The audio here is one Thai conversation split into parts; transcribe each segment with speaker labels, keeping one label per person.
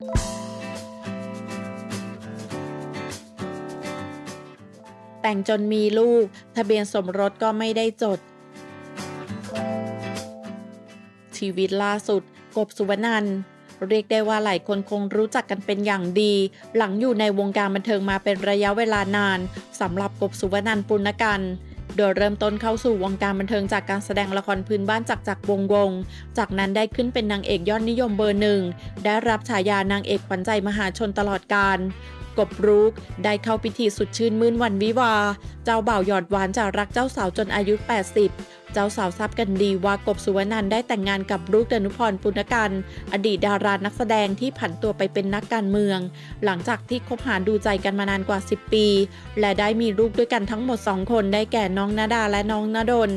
Speaker 1: แต่งจนมีลูก ทะเบียนสมรสก็ไม่ได้จด ชีวิตล่าสุด กบสุวรรณันเรียกได้ว่าหลายคนคงรู้จักกันเป็นอย่างดี หลังอยู่ในวงการบันเทิงมาเป็นระยะเวลานานสำหรับกบสุวรรณันปุณกัน โดยเริ่มต้นเข้าสู่วงการบันเทิงจากการแสดงละครพื้นบ้านจากจากวงวง จากนั้นได้ขึ้นเป็นนางเอกยอดนิยมเบอร์หนึ่ง ได้รับฉายานางเอกขวัญใจมหาชนตลอดกาล กบรุกได้เข้าพิธีสุดชื่นมื่นวันวิวา เจ้าบ่าวหยอดหวานจารักเจ้าสาวจนอายุ 80เจ้าสาวทราบกันดีว่ากบสุวรรณันได้แต่งงานกับรุกดนุพรปุณกันอดีตดารานักแสดงที่ผันตัวไปเป็นนักการเมือง หลังจากที่คบหาดูใจกันมานานกว่า 10 ปี และได้มีลูกด้วยกันทั้งหมด 2 คนได้แก่น้องนาดาและน้องนาดน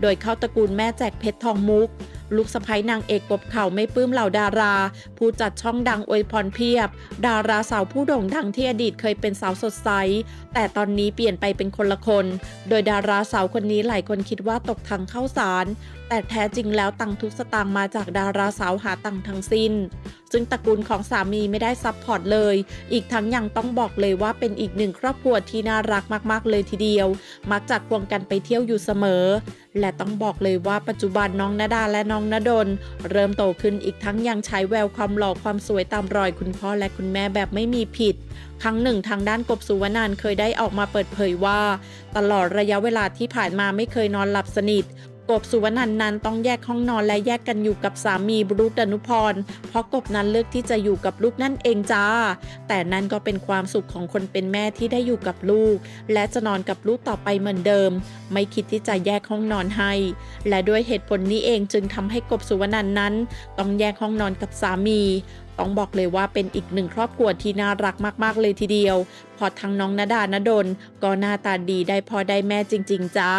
Speaker 1: โดยเข้าตระกูลแม่แจกเพชรทองมุก ลูกสะใภ้นางเอกกบเข่าไม่ปลื้มเหล่าดารา ผู้จัดช่องดังอวยพรเพียบ ดาราสาวผู้โด่งดังที่อดีตเคยเป็นสาวสดใส แต่ตอนนี้เปลี่ยนไปเป็นคนละคน โดยดาราสาวคนนี้หลายคนคิดว่าตกทางเข้าสาร แต่แท้จริงแล้วตังทุกสตางค์มาจากดาราสาวหาตังทั้งสิ้น ซึ่งตระกูลของสามีไม่ได้ซับพอร์ตเลย อีกทั้งยังต้องบอกเลยว่าเป็นอีกหนึ่งครอบครัวที่น่ารักมากๆเลยทีเดียว มักจะควงกันไปเที่ยวอยู่เสมอ และต้องบอกเลยว่าปัจจุบันน้องนาดาและน้องนดลเริ่มโตขึ้นอีกทั้งยังใช้แววความหล่อความสวยตามรอยคุณพ่อและคุณแม่แบบไม่มีผิดครั้งหนึ่งทางด้านกบสุวรรณันเคยได้ออกมาเปิดเผยว่า ตลอดระยะเวลาที่ผ่านมาไม่เคยนอนหลับสนิท กบสุวรรณันนั้นต้องแยกห้องนอนและแยกกันอยู่กับสามีบรุษดนุพร เพราะกบนั้นเลือกที่จะอยู่กับลูกนั่นเองจ้า แต่นั่นก็เป็นความสุขของคนเป็นแม่ที่ได้อยู่กับลูก และจะนอนกับลูกต่อไปเหมือนเดิม ไม่คิดที่จะแยกห้องนอนให้ และด้วยเหตุผลนี้เองจึงทำให้กบสุวรรณันนั้น ต้องแยกห้องนอนกับสามีต้องบอกเลยว่าเป็นอีกหนึ่งครอบครัวที่น่ารักมาก ๆ เลยทีเดียว พอทั้งน้องนาดานดลก็หน้าตาดีได้พอได้แม่จริง ๆ จ้า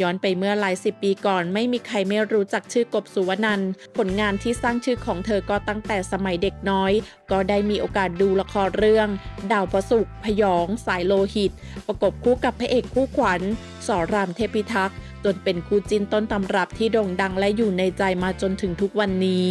Speaker 1: ย้อนไปเมื่อหลายสิบปีก่อนไม่มีใครไม่รู้จักชื่อกบสุวรรณันผลงานที่สร้างชื่อของเธอก็ตั้งแต่สมัยเด็กน้อย ก็ได้มีโอกาสดูละครเรื่อง ดาวประสุขพยอง สายโลหิต ประกบคู่กับพระเอกคู่ขวัญสอรามเทพิทักษ์จนเป็นคู่จินต้นตำรับที่โด่งดังและอยู่ในใจมาจนถึงทุกวันนี้